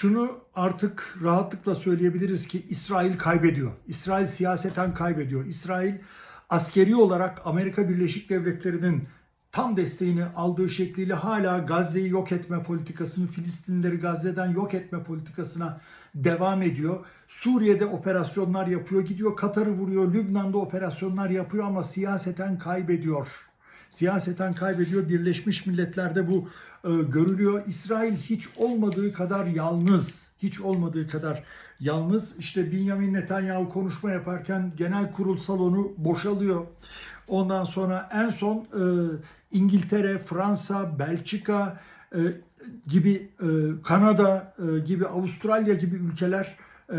Şunu artık rahatlıkla söyleyebiliriz ki İsrail kaybediyor. İsrail siyaseten kaybediyor. İsrail askeri olarak Amerika Birleşik Devletleri'nin tam desteğini aldığı şekliyle hala Gazze'yi yok etme politikasını, Filistinleri Gazze'den yok etme politikasına devam ediyor. Suriye'de operasyonlar yapıyor, gidiyor Katar'ı vuruyor, Lübnan'da operasyonlar yapıyor ama siyaseten kaybediyor. Siyaseten kaybediyor. Birleşmiş Milletler'de bu e, görülüyor. İsrail hiç olmadığı kadar yalnız, hiç olmadığı kadar yalnız. İşte Benjamin Netanyahu konuşma yaparken genel kurul salonu boşalıyor. Ondan sonra en son e, İngiltere, Fransa, Belçika e, gibi e, Kanada e, gibi Avustralya gibi ülkeler e,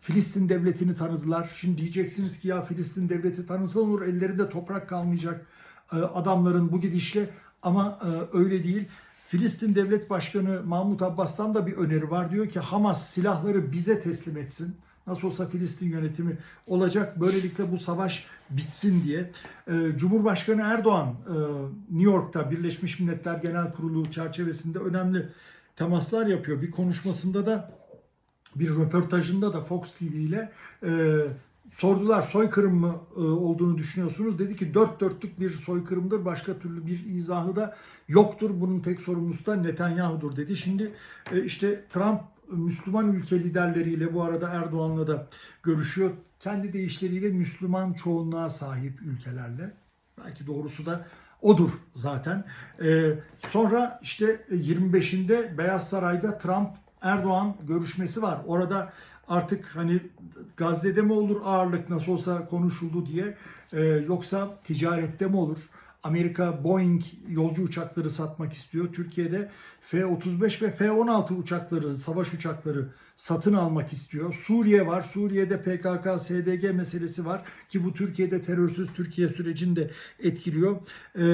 Filistin devletini tanıdılar. Şimdi diyeceksiniz ki ya Filistin devleti tanınsa olur ellerinde toprak kalmayacak adamların bu gidişle ama e, öyle değil. Filistin Devlet Başkanı Mahmut Abbas'tan da bir öneri var. Diyor ki Hamas silahları bize teslim etsin. Nasıl olsa Filistin yönetimi olacak. Böylelikle bu savaş bitsin diye. E, Cumhurbaşkanı Erdoğan e, New York'ta Birleşmiş Milletler Genel Kurulu çerçevesinde önemli temaslar yapıyor. Bir konuşmasında da bir röportajında da Fox TV ile e, sordular soykırım mı e, olduğunu düşünüyorsunuz? Dedi ki dört dörtlük bir soykırımdır. Başka türlü bir izahı da yoktur. Bunun tek sorumlusu da Netanyahu'dur dedi. Şimdi e, işte Trump Müslüman ülke liderleriyle bu arada Erdoğan'la da görüşüyor. Kendi deyişleriyle Müslüman çoğunluğa sahip ülkelerle. Belki doğrusu da odur zaten. E, sonra işte 25'inde Beyaz Saray'da Trump Erdoğan görüşmesi var. Orada artık hani Gazze'de mi olur ağırlık nasıl olsa konuşuldu diye e, yoksa ticarette mi olur? Amerika Boeing yolcu uçakları satmak istiyor. Türkiye'de F-35 ve F-16 uçakları, savaş uçakları satın almak istiyor. Suriye var. Suriye'de PKK, SDG meselesi var ki bu Türkiye'de terörsüz Türkiye sürecini de etkiliyor. E,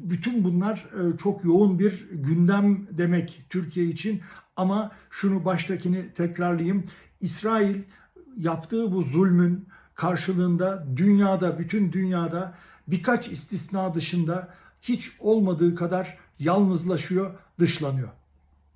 bütün bunlar e, çok yoğun bir gündem demek Türkiye için. Ama şunu baştakini tekrarlayayım. İsrail yaptığı bu zulmün karşılığında dünyada, bütün dünyada birkaç istisna dışında hiç olmadığı kadar yalnızlaşıyor, dışlanıyor.